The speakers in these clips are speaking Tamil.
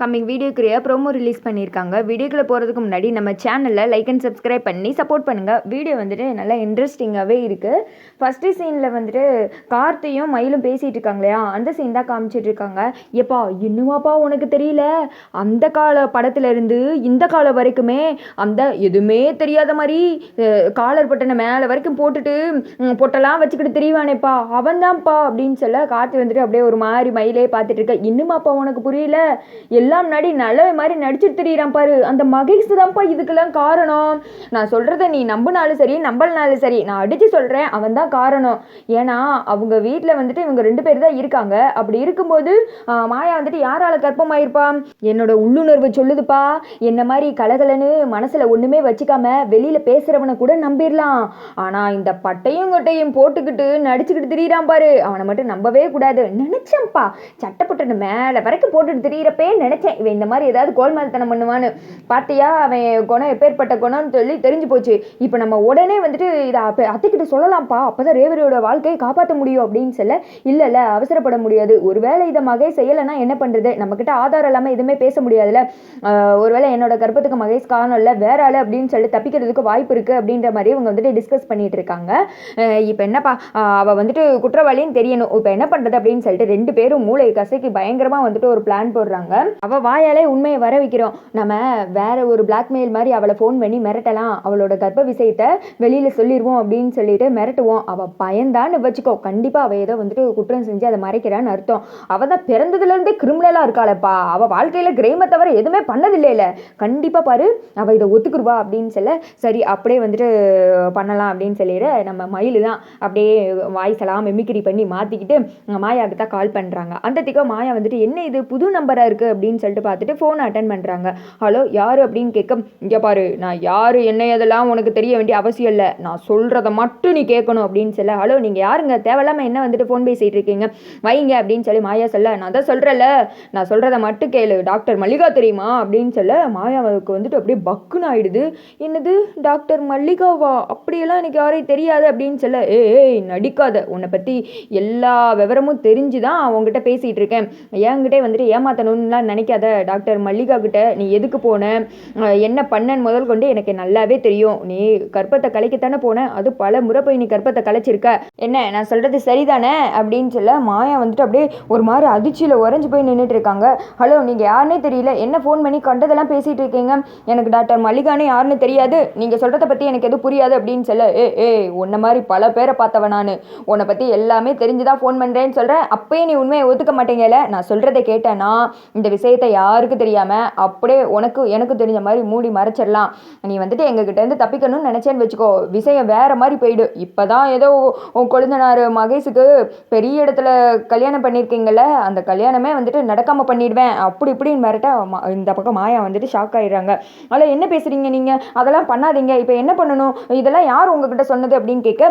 கம்மிங் வீடியோக்குரிய ப்ரோமோ ரிலீஸ் பண்ணியிருக்காங்க. வீடியோக்குள்ளே போகிறதுக்கு முன்னாடி நம்ம சேனலில் லைக் அண்ட் சப்ஸ்கிரைப் பண்ணி சப்போர்ட் பண்ணுங்கள் வீடியோ வந்துட்டு நல்லா இன்ட்ரெஸ்டிங்காகவே இருக்குது ஃபஸ்ட்டு சீனில் வந்துட்டு கார்த்தையும் மயிலும் பேசிகிட்டு இருக்காங்க இல்லையா? அந்த சீன் தான் காமிச்சிட்டு இருக்காங்க. எப்பா இன்னுமாப்பா உனக்கு தெரியல? அந்த கால படத்துலேருந்து இந்த காலம் வரைக்குமே அந்த எதுவுமே தெரியாத மாதிரி காலர் பட்டனை மேலே வரைக்கும் போட்டுட்டு பொட்டெல்லாம் வச்சுக்கிட்டு தெரியவானேப்பா. அவன்தான்ப்பா அப்படின்னு சொல்ல கார்த்தி வந்துட்டு அப்படியே ஒரு மாதிரி மயிலே பார்த்துட்டு இருக்க. இன்னுமாப்பா உனக்கு புரியல? எல்லாம் முன்னாடி நல்ல மாதிரி நடிச்சுட்டு திரியிறான் பாரு. அந்த மகேஷ் தான்ப்பா இதுக்கெல்லாம் காரணம். நான் சொல்கிறத நீ நம்பினாலும் சரி நம்பலனாலும் சரி நான் அடித்து சொல்கிறேன் அவன் தான் காரணம். ஏன்னா அவங்க வீட்டில் வந்துட்டு இவங்க ரெண்டு பேர் தான் இருக்காங்க. அப்படி இருக்கும்போது மாயா வந்துட்டு யாரால் கற்பமாயிருப்பா? என்னோட உள்ளுணர்வு சொல்லுதுப்பா. என்ன மாதிரி கலகலன்னு மனசில் ஒன்றுமே வச்சுக்காம வெளியில் பேசுகிறவனை கூட நம்பிடலாம் ஆனால் இந்த பட்டையும் கொட்டையும் போட்டுக்கிட்டு நடிச்சுக்கிட்டு திரியிறான் பாரு. அவனை மட்டும் நம்பவே கூடாது. நினச்சேன்ப்பா. சட்டப்பட்டனு மேலே வரைக்கும் போட்டுட்டு திரியிறப்பே நினச்சேன். இவன் இந்த மாதிரி ஏதாவது கோல்மால்தனம் பண்ணுவான்னு. பார்த்தியா அவன் குணம் எப்பேற்பட்ட குணம்னு சொல்லி தெரிஞ்சு போச்சு. இப்போ நம்ம உடனே வந்துட்டு இதை அப்ப அத்தைக்கிட்ட சொல்லலாம்ப்பா. அப்போ தான் ரேவதியோட வாழ்க்கையை காப்பாற்ற முடியும் அப்படின்னு சொல்ல இல்லை இல்லை அவசரப்பட முடியாது. ஒருவேளை இதை மகை செய்யலைன்னா என்ன பண்ணுறது நம்மக்கிட்ட ஆதாரம் இல்லாமல் எதுவுமே பேச முடியாதுல்ல. ஒருவேளை என்னோட கர்ப்பத்துக்கு மகேஷ் காரணம் இல்லை வேற ஆள் அப்படின்னு சொல்லி தப்பிக்கிறதுக்கு வாய்ப்பு இருக்குது அப்படின்ற மாதிரி இவங்க வந்துட்டு டிஸ்கஸ் பண்ணிட்டு இருக்காங்க. இப்போ என்னப்பா அவள் அவ வந்துட்டு குற்றவாளின்னு தெரியணும். இப்போ என்ன பண்ணுறது அப்படின்னு சொல்லிட்டு ரெண்டு பேரும் மூளை கசைக்கு பயங்கரமாக வந்துட்டு ஒரு பிளான் போடுறாங்க. அவள் வாயாலே உண்மையை வர வைக்கிறோம். நம்ம வேற ஒரு பிளாக்மெயில் மாதிரி அவளை ஃபோன் பண்ணி மிரட்டலாம். அவளோட கர்ப்ப விஷயத்தை வெளியில் சொல்லிடுவோம் அப்படின்னு சொல்லிட்டு மிரட்டுவோம். அவள் பயந்தான்னு வச்சுக்கோ. கண்டிப்பாக அவள் ஏதோ வந்துட்டு குற்றம் செஞ்சு அதை மறைக்கிறான்னு அர்த்தம். அவள் தான் பிறந்ததுலேருந்தே கிரிமினலாக இருக்காளப்பா. அவள் வாழ்க்கையில் கிரேமை தவிர எதுவுமே பண்ணதில்லையில கண்டிப்பாக பாரு அவள் இதை ஒத்துக்குருவா அப்படின்னு சொல்ல சரி அப்படியே வந்துட்டு பண்ணலாம் அப்படின்னு சொல்லிட்டு நம்ம மயில் தான். அப்படியே வாய்ஸ் எல்லாம் மெமிக்ரி பண்ணி மாற்றிக்கிட்டு மாயாவுக்கு தான் கால் பண்ணுறாங்க அந்த திக்கம் மாயா வந்துட்டு என்ன இது? புது நம்பராக இருக்குது அப்படின்னு சொல்லிட்டு பார்த்துட்டு ஃபோன் அட்டன் பண்ணுறாங்க ஹலோ யார்? அப்படின்னு கேட்க இங்கே பாரு நான் யார் என்ன எதெல்லாம் உனக்கு தெரிய வேண்டிய அவசியம் இல்லை. நான் சொல்கிறத மட்டும் நீ கேட்கணும். அப்படின்னு சொல்ல ஹலோ நீங்கள் யாருங்க? தேவையில்லாமல் என்ன வந்துட்டு ஃபோன் பேசிகிட்டு இருக்கீங்க? வைங்க. அப்படின்னு சொல்லி மாயா சொல்ல நான் தான் சொல்கிறேன்ல நான் சொல்கிறத மட்டும் கேளு. டாக்டர் மல்லிகா தெரியுமா? அப்படின்னு சொல்ல மாயாவுக்கு வந்துட்டு அப்படியே பக்குன்னு ஆயிடுது. என்னது? டாக்டர் மல்லிகாவா? அப்படியெல்லாம் எனக்கு யாரையும் தெரியாது. அப்படின்னு சொல்ல ஏய் நடிக்காத. உன்னை பற்றி எல்லா விவரமும் தெரிஞ்சு தான் அவங்ககிட்ட பேசிகிட்டு இருக்கேன். என்கிட்டே வந்துட்டு ஏமாத்தணும்லாம் நினைக்காத. டாக்டர் மல்லிகா கிட்ட நீ எதுக்கு போன? என்ன பண்ணன்னு முதல் கொண்டு எனக்கு நல்லாவே தெரியும். நீ கற்பத்தை கலைக்கத்தானே போன? அது பல முறை போய் நீ கற்பத்தை கலைச்சிருக்க. என்ன நான் சொல்கிறது சரிதானே? அப்படின்னு சொல்ல மாயா வந்துட்டு அப்படியே ஒரு மாதிரி அதிர்ச்சியில் உறைஞ்சு போய் நின்றுட்டு இருக்காங்க ஹலோ நீங்கள் யாருனே தெரியல. என்ன ஃபோன் பண்ணி கண்டதெல்லாம் பேசிகிட்டு இருக்கீங்க எனக்கு டாக்டர் மல்லிகான்னு யாருன்னு தெரியாது. நீங்கள் சொல்கிறத பற்றி எனக்கு எதுவும் புரியாது. அப்படின்னு சொல்ல ஏ ஏ உன்ன மாதிரி பல பேரை பார்த்தவன் நான். உன்னை பற்றி எல்லாமே தெரிஞ்சுதான் ஃபோன் பண்ணுறேன்னு சொல்கிறேன் அப்பயே நீ உண்மையை ஒத்துக்க மாட்டேங்கல நான் சொல்கிறத கேட்டேன்னா இந்த விஷயத்தை யாருக்கும் தெரியாமல் அப்படியே உனக்கு எனக்கு தெரிஞ்ச மாதிரி மூடி மறைச்சிடலாம். நீ வந்துட்டு எங்ககிட்டேருந்து தப்பிக்கணும்னு நினச்சேன்னு வச்சுக்கோ. விஷயம் வேறு மாதிரி போயிடும் இப்போ தான் ஏதோ உன் கொழுந்தனார் மகேஷுக்கு பெரிய இடத்துல கல்யாணம் பண்ணியிருக்கீங்கள அந்த கல்யாணமே வந்துட்டு நடக்காமல் பண்ணிடுவேன். அப்படி இப்படின்னு மிரட்ட இந்த பக்கம் மாயா வந்துட்டு ஷாக் ஆகிடுறாங்க அதில் என்ன பேசுகிறீங்க நீங்கள் அதெல்லாம் பண்ணாதீங்க. இப்போ என்ன பண்ணணும்? இதெல்லாம் யார் உங்ககிட்ட சொன்னது? அப்படின்னு கேட்க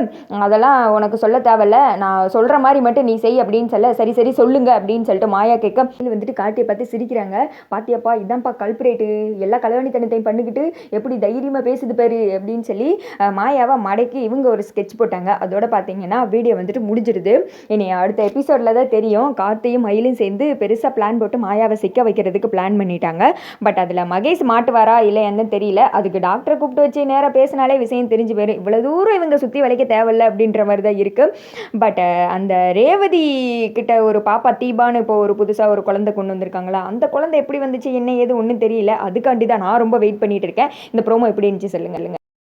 அதெல்லாம் உனக்கு சொல்ல தேவையில்ல. நான் சொல்கிற மாதிரி மட்டும் நீ செய் அப்படின்னு சொல்ல சரி சரி சொல்லுங்க அப்படின்னு சொல்லிட்டு மாயா கேட்க வந்துட்டு காட்டியை பார்த்து சிரிக்கிறாங்க. பாத்தியாப்பா இதான்ப்பா கல்பரேட்டு எல்லா கலவணித்தனத்தையும் பண்ணிக்கிட்டு எப்படி தைரியமாக பேசுது பாரு அப்படின்னு சொல்லி மாயாவை மடக்கி இவங்க ஒரு ஸ்கெட்ச் போட்டாங்க. அதோட பார்த்தீங்கன்னா வீடியோ வந்துட்டு முடிஞ்சிருது. இனி அடுத்த எபிசோடில் தான் தெரியும். கார்த்தையும் மயிலும் சேர்ந்து பெருசாக பிளான் போட்டு மாயாவை சிக்க வைக்கிறதுக்கு பிளான் பண்ணிட்டாங்க. பட் அதில் மகேஷ் மாட்டுவாரா இல்லையான்னு தெரியல. அதுக்கு டாக்டரை கூப்பிட்டு வச்சு நேராக பேசினாலே விஷயம் தெரிஞ்சு போயிடும் இவ்வளோ தூரம் இவங்க சுற்றி வளைக்க தேவையில்ல அப்படின்ற மாதிரி தான் இருக்குது பட் அந்த ரேவதி கிட்ட ஒரு பாப்பா தீபான்னு இப்போ ஒரு புதுசாக ஒரு குழந்தை கொண்டு வந்திருக்காங்களா அந்த குழந்தை எப்படி வந்துச்சு என்ன ஏது ஒன்றும் தெரியல. அதுக்காண்டி தான் நான் ரொம்ப வெயிட் பண்ணிட்டு இருக்கேன். இந்த ப்ரோமோ எப்படி இருந்துச்சு சொல்லுங்க.